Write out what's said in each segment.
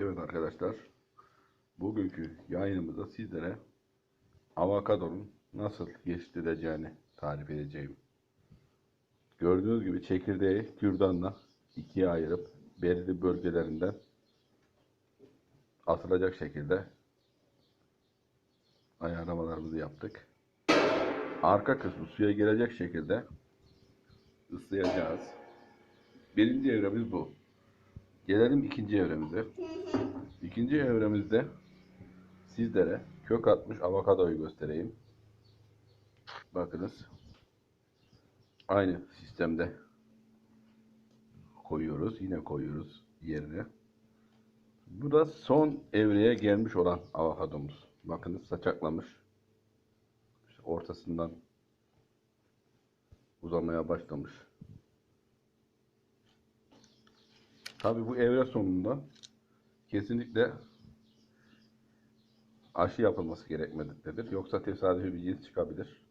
Evet arkadaşlar, bugünkü yayınımızda sizlere avokadonun nasıl yetiştirileceğini tarif edeceğim. Gördüğünüz gibi çekirdeği kürdanla ikiye ayırıp belirli bölgelerinden asılacak şekilde ayarlamalarımızı yaptık. Arka kısmı suya girecek şekilde ıslayacağız. Birinci evremiz bu. Gelelim ikinci evremize. İkinci evremizde sizlere kök atmış avokadoyu göstereyim. Bakınız. Aynı sistemde koyuyoruz. Yine koyuyoruz yerine. Bu da son evreye gelmiş olan avokadomuz. Bakınız saçaklamış. İşte ortasından uzamaya başlamış. Tabi bu evre sonunda kesinlikle aşı yapılması gerekmektedir. Yoksa tesadüfi bir cins çıkabilir.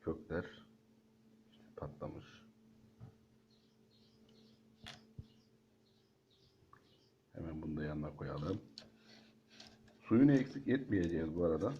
Kökler patlamış. Hemen bunu da yanına koyalım. Suyunu eksik etmeyeceğiz bu arada.